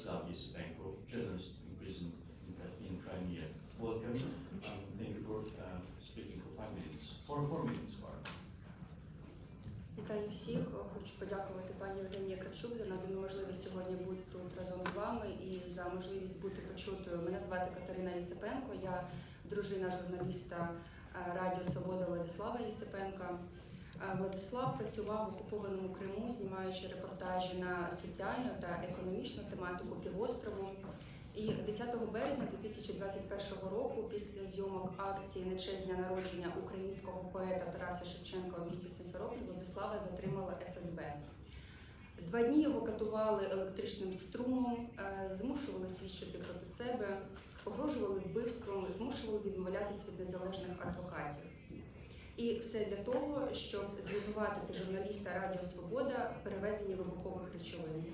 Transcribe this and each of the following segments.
Vladislav Yasipenko, journalist imprisoned in, Crimea. Welcome. Um, thank you for uh, speaking for five minutes. For four minutes, pardon. Вітаю всіх. Хочу подякувати пані Євгенії Кравчук за надану можливість сьогодні бути тут разом з вами і за можливість бути почутою. Мене звати Катерина Єсипенко. Я дружина журналіста е, Радіо Свобода Владислава Єсипенка. Владислав працював в окупованому Криму, знімаючи репортажі на соціальну та економічну тематику півострову. І 10 березня 2021 року, після зйомок акції на честь дня народження українського поета Тараса Шевченка у місті Симферополь Владислава затримала ФСБ. Два дні його катували електричним струмом, е, змушували свідчити проти себе, погрожували вбивством, змушували відмовлятися від незалежних адвокатів. І все для того, щоб звинуватити журналіста Радіо Свобода в перевезенні вибухових речовин.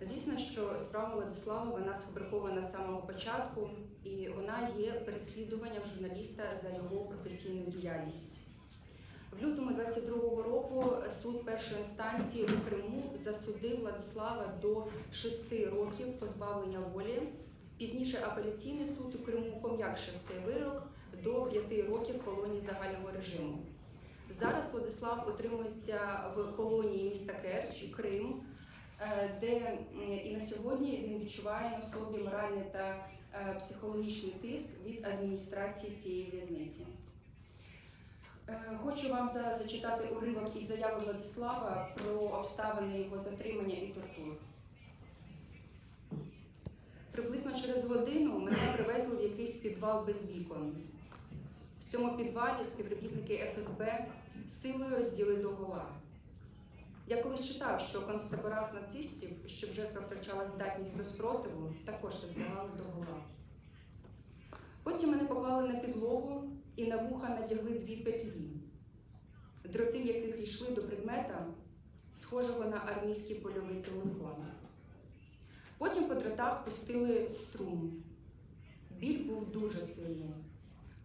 Звісно, що справа Владислава вона сфабрикована з самого початку, і вона є переслідуванням журналіста за його професійну діяльність. В лютому 22-го року суд першої інстанції у Криму засудив Владислава до 6 років позбавлення волі. Пізніше апеляційний суд у Криму пом'якшив цей вирок до 5 років колонії загального режиму. Зараз Владислав утримується в колонії міста Керч, Крим, е, де і на сьогодні він відчуває на собі моральний та е, психологічний тиск від адміністрації цієї в'язниці. Е, Хочу вам зараз зачитати уривок із заяви Владислава про обставини його затримання і тортур. Приблизно через годину мене привезли в якийсь підвал без вікон. В цьому підвалі співробітники ФСБ силою розділи догола. Я колись читав, що концтаборах нацистів, щоб жертва втрачала здатність до спротиву, також роздягали догола. Потім мене поклали на підлогу і на вуха надягли дві петлі, дроти яких йшли до предмета, схожого на армійський польовий телефон. Потім по дротах пустили струм. Біль був дуже сильний,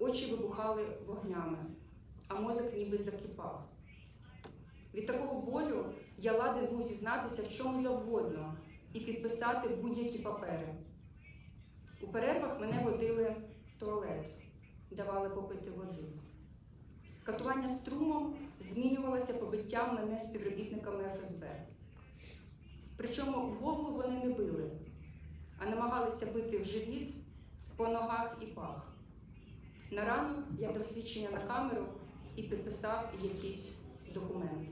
очі вибухали вогнями, а мозок ніби закипав. Від такого болю я ладен був зізнатися в чому завгодно і підписати будь-які папери. У перервах мене водили в туалет, давали попити води. Катування струмом змінювалося побиттям мене співробітниками ФСБ. Причому в голову вони не били, а намагалися бити в живіт, по ногах і пах. На ранок я дав свідчення на камеру і підписав якісь документи.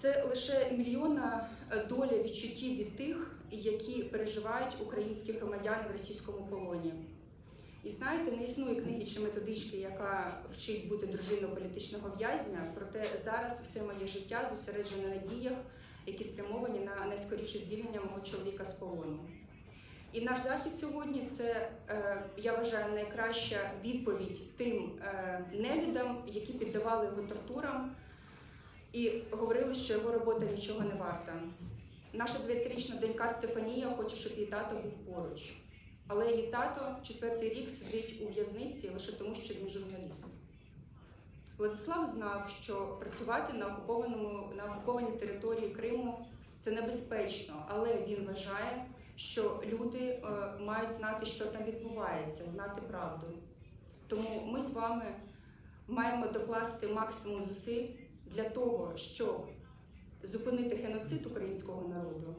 Це лише мільйонна е, доля відчуттів від тих, які переживають українські громадяни в російському полоні. І знаєте, не існує книги чи методички, яка вчить бути дружиною політичного в'язня, проте зараз все моє життя зосереджене на діях, які спрямовані на найскоріше звільнення мого чоловіка з полону. І наш захід сьогодні це, е, я вважаю, найкраща відповідь тим е, невідам, які піддавали його тортурам і говорили, що його робота нічого не варта. Наша дев'ятирічна донька Стефанія хоче, щоб її тато був поруч. Але її тато четвертий рік сидить у в'язниці лише тому, що він журналіст. Владислав знав, що працювати на окупованому на окупованій території Криму це небезпечно, але він вважає, що люди е, мають знати, що там відбувається, знати правду. Тому ми з вами маємо докласти максимум зусиль для того, щоб зупинити геноцид українського народу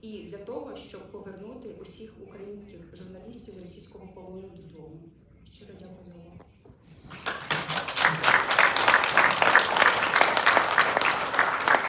і для того, щоб повернути усіх українських журналістів російського полону додому. Щиро дякую увагу.